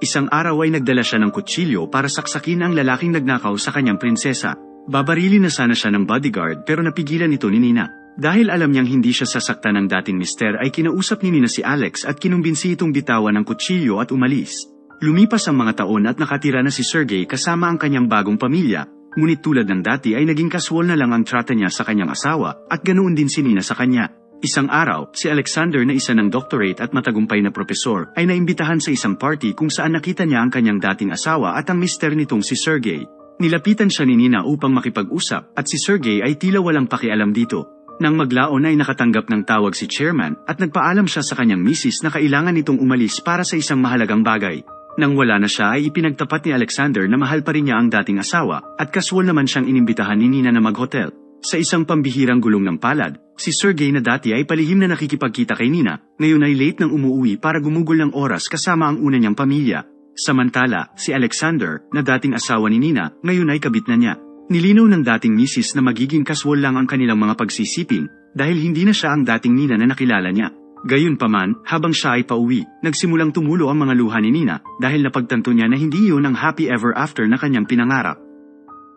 Isang araw ay nagdala siya ng kutsilyo para saksakin ang lalaking nagnakaw sa kanyang prinsesa. Babarilin na sana siya ng bodyguard pero napigilan ito ni Nina. Dahil alam niyang hindi siya sasaktan ng dating mister ay kinausap ni Nina si Alex at kinumbinsi itong bitawan ng kutsilyo at umalis. Lumipas ang mga taon at nakatira na si Sergey kasama ang kanyang bagong pamilya, ngunit tulad ng dati ay naging kaswal na lang ang trata niya sa kanyang asawa at ganoon din si Nina sa kanya. Isang araw, si Alexander na isa ng doctorate at matagumpay na propesor ay naimbitahan sa isang party kung saan nakita niya ang kanyang dating asawa at ang mister nitong si Sergey. Nilapitan siya ni Nina upang makipag-usap at si Sergey ay tila walang pakialam dito. Nang maglaon ay nakatanggap ng tawag si chairman at nagpaalam siya sa kanyang misis na kailangan itong umalis para sa isang mahalagang bagay. Nang wala na siya ay ipinagtapat ni Alexander na mahal pa rin niya ang dating asawa at kaswal naman siyang inimbitahan ni Nina na mag-hotel. Sa isang pambihirang gulong ng palad, si Sergey na dati ay palihim na nakikipagkita kay Nina, ngayon ay late nang umuwi para gumugol ng oras kasama ang una niyang pamilya. Samantala, si Alexander, na dating asawa ni Nina, ngayon ay kabit na niya. Nilinaw ng dating misis na magiging kaswal lang ang kanilang mga pagsisiping dahil hindi na siya ang dating Nina na nakilala niya. Gayunpaman, habang siya ay pauwi, nagsimulang tumulo ang mga luha ni Nina dahil napagtanto niya na hindi iyon ang happy ever after na kanyang pinangarap.